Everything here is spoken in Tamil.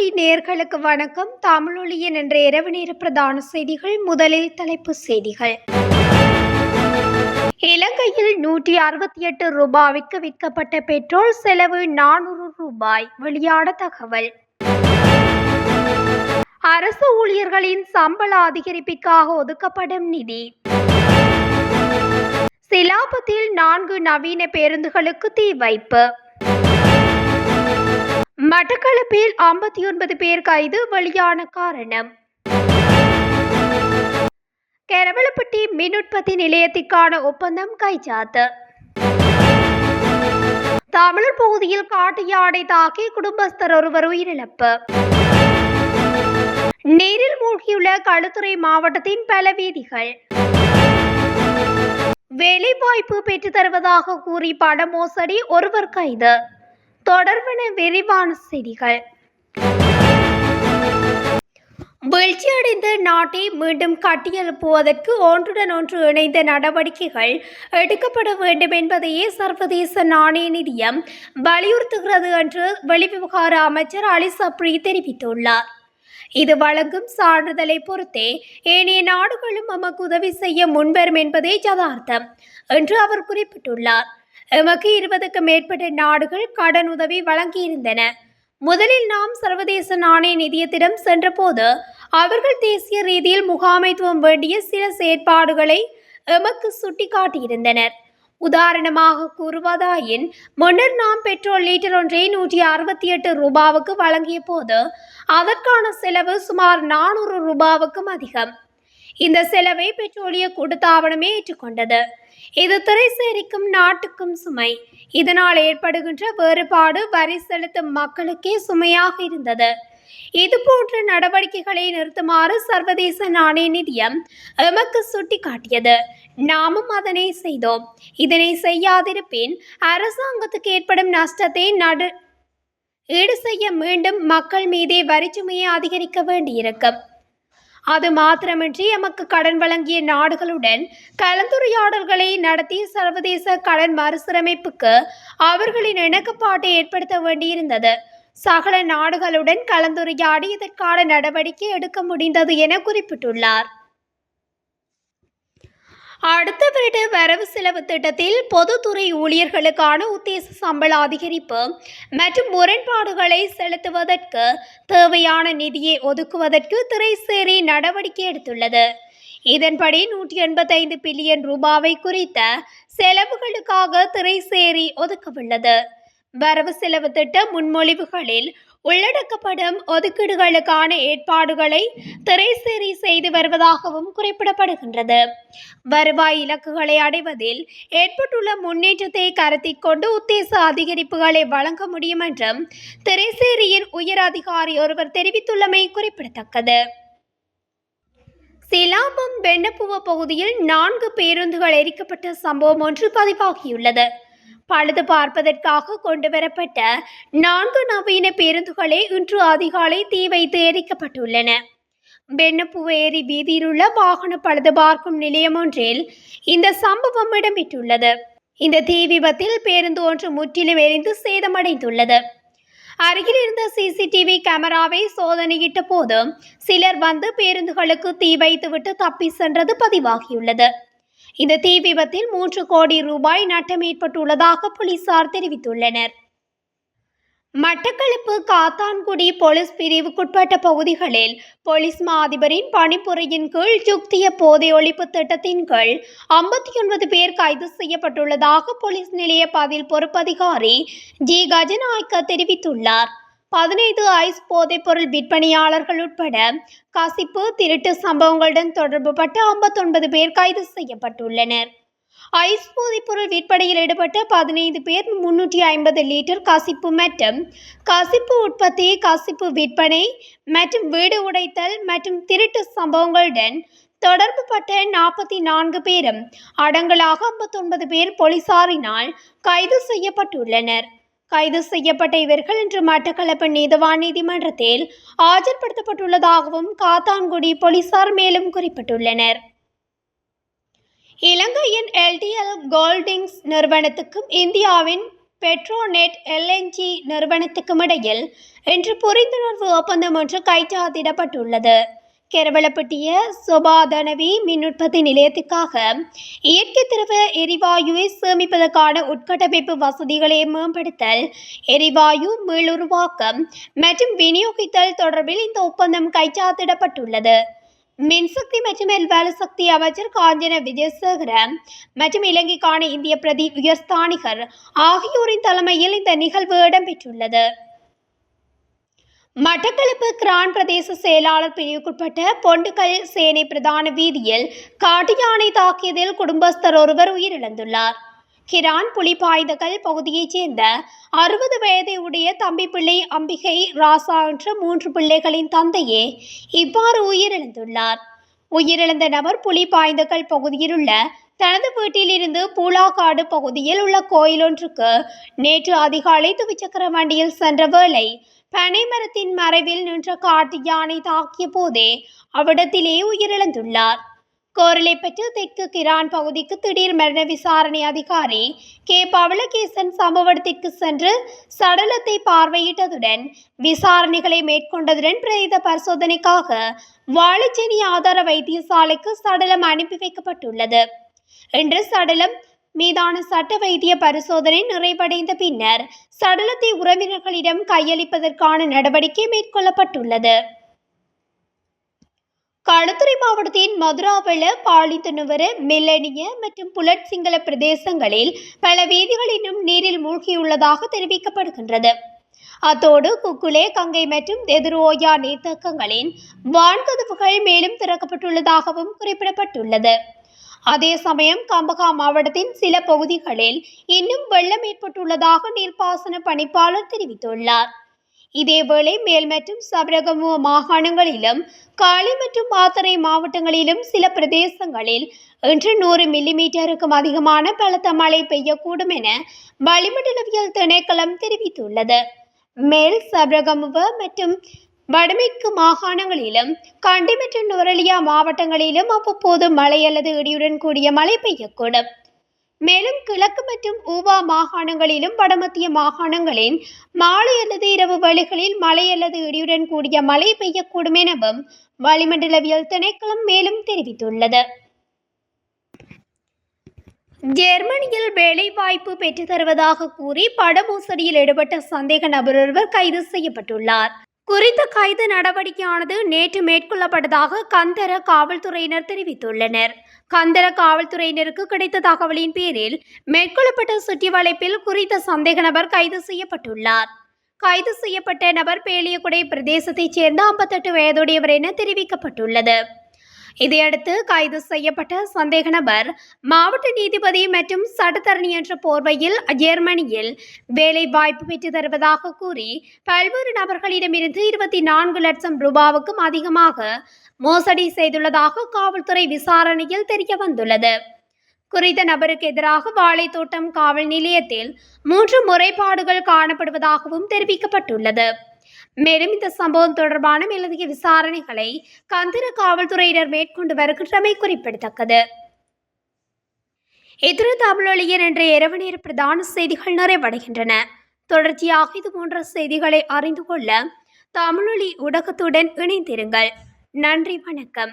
தமிழொலி நேர்களுக்கு வணக்கம். தமிழொலியின் என்ற இரவு நேர பிரதான செய்திகள் முதலில் தலைப்பு செய்திகள். இலங்கையில் நூற்றி அறுபத்தி எட்டு ரூபாய்க்கு விற்கப்பட்ட பெட்ரோல் செலவு நானூறு ரூபாய் வெளியான தகவல். அரசு ஊழியர்களின் சம்பள அதிகரிப்பிற்காக ஒதுக்கப்படும் நிதி. சிலாபத்தில் நான்கு நவீன பேருந்துகளுக்கு தீ வைப்பு. மட்டக்களப்பில் ஐம்பத்தி ஒன்பது பேர் கைது வெளியான காரணம். கெரவலப்பட்டி மின் உற்பத்தி நிலையத்திற்கான ஒப்பந்தம் கைச்சாத்து. தமிழர் பகுதியில் காட்டு யானை தாக்கி குடும்பஸ்தர் ஒருவர் உயிரிழப்பு. நீரில் மூழ்கியுள்ள களுத்துறை மாவட்டத்தின் பல வீதிகள். வேலைவாய்ப்பு பெற்று தருவதாக கூறி பண மோசடி ஒருவர் கைது. தொடர்பான விரிவான செய்திகள். வீழ்ச்சியடைந்த நாட்டை மீண்டும் கட்டியெழுப்புவதற்கு ஒன்றுடன் ஒன்று இணைந்த நடவடிக்கைகள் எடுக்கப்பட வேண்டும் என்பதையே சர்வதேச நாணய நிதியம் வலியுறுத்துகிறது என்று வெளிவிவகார அமைச்சர் அலி சப்ரி தெரிவித்துள்ளார். இது வழங்கும் சான்றிதழை பொறுத்தே ஏனைய நாடுகளும் நமக்கு உதவி செய்ய முன்வரும் என்பதே யதார்த்தம் என்று அவர் குறிப்பிட்டுள்ளார். எமக்கு இருபதுக்கும் மேற்பட்ட நாடுகள் கடன் உதவி வழங்கியிருந்தன. முதலில் நாம் சர்வதேச நாணய நிதியத்திடம் சென்றபோது அவர்கள் தேசிய ரீதியில் முகாமைத்துவம் வேண்டிய சில செயற்பாடுகளை எமக்கு சுட்டிக்காட்டியிருந்தனர். உதாரணமாக கூறுவதாயின் முன்னர் நாம் பெட்ரோல் லீட்டர் ஒன்றை நூற்றி அறுபத்தி எட்டு ரூபாவுக்கு வழங்கிய போது அதற்கான செலவு சுமார் நானூறு ரூபாவுக்கும் அதிகம். இந்த செலவை பெட்ரோலிய கூட்டுத்தாபனமே ஏற்றுக்கொண்டது. இது திரைசேரிக்கும் நாட்டுக்கும் சுமை. இதனால் ஏற்படுகின்ற வேறுபாடு வரி செலுத்தும் மக்களுக்கே சுமையாக இருந்தது. இதுபோன்ற நடவடிக்கைகளை நிறுத்துமாறு சர்வதேச நாணய நிதியம் எமக்கு சுட்டிக்காட்டியது. நாமும் அதனை செய்தோம். இதனை செய்யாதிருப்பின் அரசாங்கத்துக்கு ஏற்படும் நஷ்டத்தை நடு ஈடு செய்ய மீண்டும் மக்கள் மீதே வரிச்சுமையை அதிகரிக்க வேண்டியிருக்கும். அது மாத்திரமின்றி எமக்கு கடன் வழங்கிய நாடுகளுடன் கலந்துரையாடல்களை நடத்தி சர்வதேச கடன் மறுசீரமைப்புக்கு அவர்களின் இணக்கப்பாட்டை ஏற்படுத்த வேண்டியிருந்தது. சகல நாடுகளுடன் கலந்துரையாடி இதற்கான நடவடிக்கை எடுக்க முடிந்தது என குறிப்பிட்டுள்ளார். அடுத்த வருட வரவு செலவு திட்டத்தில் பொதுத்துறை ஊழியர்களுக்கான உத்தேச சம்பள அதிகரிப்பு மற்றும் முரண்பாடுகளை செலுத்துவதற்கு தேவையான நிதியை ஒதுக்குவதற்கு திரைசேரி நடவடிக்கை எடுத்துள்ளது. இதன்படி நூற்றி எண்பத்தைந்து பில்லியன் ரூபாவை குறித்த செலவுகளுக்காக திரைசேரி ஒதுக்கவுள்ளது. வரவு செலவு திட்ட முன்மொழிவுகளில் உள்ளடக்கப்படும் ஒதுக்கீடுகளுக்கான ஏற்பாடுகளை திரைசேரி செய்து வருவதாகவும் குறிப்பிடப்படுகின்றது. வருவாய் இலக்குகளை அடைவதில் ஏற்பட்டுள்ள முன்னேற்றத்தை கருத்தில் கொண்டு உத்தேச அதிகரிப்புகளை வழங்க முடியும் என்றும் திரைசேரியின் உயர் அதிகாரி ஒருவர் தெரிவித்துள்ளமை குறிப்பிடத்தக்கது. சிலாபம் வெண்ணப்புவ பகுதியில் நான்கு பேருந்துகள் எரிக்கப்பட்ட சம்பவம் ஒன்று பதிவாகியுள்ளது. பழுது பார்ப்பதற்காக கொண்டு வரப்பட்ட நான்கு நவீன பேருந்துகளே இன்று அதிகாலை தீ வைத்து எரிக்கப்பட்டுள்ளன. பெண்ணப்புவேரி வீதியிலுள்ள வாகன பழுது பார்க்கும் நிலையம் ஒன்றில் இந்த சம்பவம் இடம்பெற்றுள்ளது. இந்த தீ விபத்தில் பேருந்து ஒன்று முற்றிலும் எரிந்து சேதமடைந்துள்ளது. அருகில் இருந்த சிசிடிவி கேமராவை சோதனையிட்ட போது சிலர் வந்து பேருந்துகளுக்கு தீ வைத்துவிட்டு தப்பி சென்றது பதிவாகியுள்ளது. இந்த தீ விபத்தில் மூன்று கோடி ரூபாய் நட்டம் ஏற்பட்டுள்ளதாக போலீசார் தெரிவித்துள்ளனர். மட்டக்களப்பு காத்தான்குடி போலீஸ் பிரிவுக்குட்பட்ட பகுதிகளில் போலீஸ் மா அதிபரின் பணிப்புரையின் கீழ் யுக்திய போதை ஒழிப்பு திட்டத்தின் கீழ் ஐம்பத்தி ஒன்பது பேர் கைது செய்யப்பட்டுள்ளதாக போலீஸ் நிலைய பதில் பொறுப்பதிகாரி ஜி. கஜநாயக்க தெரிவித்துள்ளார். பதினைந்து ஐஸ் போதைப்பொருள் விற்பனையாளர்கள் உட்பட கசிப்பு திருட்டு சம்பவங்களுடன் தொடர்புபட்டு ஐம்பத்தொன்பது பேர் கைது செய்யப்பட்டுள்ளனர். ஐஸ் போதைப்பொருள் விற்பனையில் ஈடுபட்ட பதினைந்து பேர் முன்னூற்றி ஐம்பது லிட்டர் கசிப்பு மற்றும் கசிப்பு உற்பத்தி கசிப்பு விற்பனை மற்றும் வீடு உடைத்தல் மற்றும் திருட்டு சம்பவங்களுடன் தொடர்புபட்ட நாற்பத்தி நான்கு பேரும் அடங்கலாக ஐம்பத்தொன்பது பேர் போலீசாரினால் கைது செய்யப்பட்டுள்ளனர். கைது செய்யப்பட்ட இவர்கள் இன்று மட்டக்களப்பு நீதவான் நீதிமன்றத்தில் ஆஜர்படுத்தப்பட்டுள்ளதாகவும் காத்தான்குடி போலீசார் மேலும் குறிப்பிட்டுள்ளனர். இலங்கையின் எல்டிஎல் கோல்டிங்ஸ் நிறுவனத்துக்கும் இந்தியாவின் பெட்ரோநெட் எல்என்ஜி நிறுவனத்துக்கும் இடையில் இன்று புரிந்துணர்வு ஒப்பந்தம் ஒன்று கைச்சாத்திடப்பட்டுள்ளது. கேரவளப்பட்டிய சுபாதனவி மின் உற்பத்தி நிலையத்துக்காக இயற்கை திரவ எரிவாயுவை சேமிப்பதற்கான உட்கட்டமைப்பு வசதிகளை மேம்படுத்தல் எரிவாயு மீளுருவாக்கம் மற்றும் விநியோகித்தல் தொடர்பில் இந்த ஒப்பந்தம் கைச்சாத்திடப்பட்டுள்ளது. மின்சக்தி மற்றும் எல்வேல சக்தி அமைச்சர் காஞ்சன விஜயசேகர மற்றும் இலங்கைக்கான இந்திய பிரதி உயர்ஸ்தானிகர் ஆகியோரின் தலைமையில் இந்த நிகழ்வு இடம்பெற்றுள்ளது. மட்டக்களப்பு கிரான் பிரதேச செயலாளர் பிரிவுக்குட்பட்ட பொண்டுக்கல் சேனை பிரதான வீதியில் காட்டு யானை தாக்கியதில் குடும்பஸ்தர் ஒருவர் உயிரிழந்துள்ளார். கிரான் புலிபாய்ந்தகல் பகுதியைச் சேர்ந்த அறுபது வயதை உடைய தம்பி பிள்ளை அம்பிகை ராசா என்ற மூன்று பிள்ளைகளின் தந்தையே இவ்வாறு உயிரிழந்துள்ளார். உயிரிழந்த நபர் புலிபாய்ந்தகல் பகுதியில் உள்ள தனது வீட்டிலிருந்து பூலாக்காடு பகுதியில் உள்ள கோயிலொன்றுக்கு நேற்று அதிகாலை துவிச்சக்கர வண்டியில் சென்ற வேளை பனைமரத்தின் மறைவில் நின்ற காட்டு யானை தாக்கிய போதே அவ்விடத்திலே உயிரிழந்துள்ளார். கோரலைப்பற்று தெற்கு கிரான் பகுதிக்கு திடீர் மரண விசாரணை அதிகாரி கே. பவளகேசன் சம்பவத்திற்கு சென்று சடலத்தை பார்வையிட்டதுடன் விசாரணைகளை மேற்கொண்டதுடன் பிரேத பரிசோதனைக்காக வாழைச்சேனி ஆதார வைத்தியசாலைக்கு சடலம் அனுப்பி வைக்கப்பட்டுள்ளது. இன்று சடலம் மீதான சட்ட வைத்திய பரிசோதனை நிறைவடைந்த பின்னர் சடலத்தை உறவினர்களிடம் கையளிப்பதற்கான நடவடிக்கை மேற்கொள்ளப்பட்டுள்ளது. களுத்துறை மாவட்டத்தின் மதுராவள பாலித்தனுவர மில்லனிய மற்றும் புலட் சிங்கள பிரதேசங்களில் பல வீதிகள் இன்னும் நீரில் மூழ்கியுள்ளதாக தெரிவிக்கப்படுகின்றது. அத்தோடு குக்குலே கங்கை மற்றும் எதிரோயா நீர்த்தக்கங்களின் வான்கதவுகள் மேலும் திறக்கப்பட்டுள்ளதாகவும் குறிப்பிடப்பட்டுள்ளது. அதே சமயம் கம்பகா மாவட்டத்தின் சில பகுதிகளில் இன்னும் வெள்ளம் ஏற்பட்டுள்ளதாக நீர்ப்பாசன பணிப்பாளர் தெரிவித்துள்ளார். இதேவேளை மேல் மற்றும் சபரகமுவ மாகாணங்களிலும் காளி மற்றும் மாத்தறை மாவட்டங்களிலும் சில பிரதேசங்களில் இன்று நூறு மில்லிமீட்டருக்கும் அதிகமான பலத்த மழை பெய்யக்கூடும் என வளிமண்டலவியல் திணைக்களம் தெரிவித்துள்ளது. மேல் சபரகமுவ மற்றும் வடமேற்கு மாகாணங்களிலும் கண்டி மற்றும் நுரலியா மாவட்டங்களிலும் அவ்வப்போது மழை அல்லது இடியுடன் கூடிய மழை பெய்யக்கூடும். மேலும் கிழக்கு மற்றும் ஊவா மாகாணங்களிலும் வடமத்திய மாகாணங்களின் மாலை அல்லது இரவு வழிகளில் மழை அல்லது இடியுடன் கூடிய மழை பெய்யக்கூடும் எனவும் வளிமண்டலவியல் திணைக்களம் மேலும் தெரிவித்துள்ளது. ஜெர்மனியில் வேலைவாய்ப்பு பெற்று தருவதாக கூறி பட மோசடியில் ஈடுபட்ட சந்தேக நபர் ஒருவர் கைது செய்யப்பட்டுள்ளார். குறித்த கைது நடவடிக்கையானது நேற்று மேற்கொள்ளப்பட்டதாக கந்தர காவல்துறையினர் தெரிவித்துள்ளனர். கந்தர காவல்துறையினருக்கு கிடைத்த தகவலின் பேரில் மேற்கொள்ளப்பட்ட சுற்றி வளைப்பில் குறித்த சந்தேக நபர் கைது செய்யப்பட்டுள்ளார். கைது செய்யப்பட்ட நபர் பேலியகுடை பிரதேசத்தைச் சேர்ந்த ஐம்பத்தெட்டு வயதுடையவர் என தெரிவிக்கப்பட்டுள்ளது. இதையடுத்து கைது செய்யப்பட்ட சந்தேக நபர் மாவட்ட நீதிபதி மற்றும் சட்டத்தரணி என்ற போர்வையில் ஜெர்மனியில் வேலை வாய்ப்பு பெற்று தருவதாக கூறி பல்வேறு நபர்களிடமிருந்து இருபத்தி நான்கு லட்சம் ரூபாவுக்கும் அதிகமாக மோசடி செய்துள்ளதாக காவல்துறை விசாரணையில் தெரிய வந்துள்ளது. குறித்த நபருக்கு எதிராக வாழைத்தோட்டம் காவல் நிலையத்தில் மூன்று முறைப்பாடுகள் காணப்படுவதாகவும் தெரிவிக்கப்பட்டுள்ளது. மேலும் இந்த சம்பவம் தொடர்பான மேலதிக விசாரணைகளை கந்திர காவல்துறையினர் மேற்கொண்டு வருகின்றமை குறிப்பிடத்தக்கது. இதர தமிழொழியன் என்ற இரவு நேர பிரதான செய்திகள் நிறைவடைகின்றன. தொடர்ச்சியாக இது போன்ற செய்திகளை அறிந்து கொள்ள தமிழொலி ஊடகத்துடன் இணைந்திருங்கள். நன்றி வணக்கம்.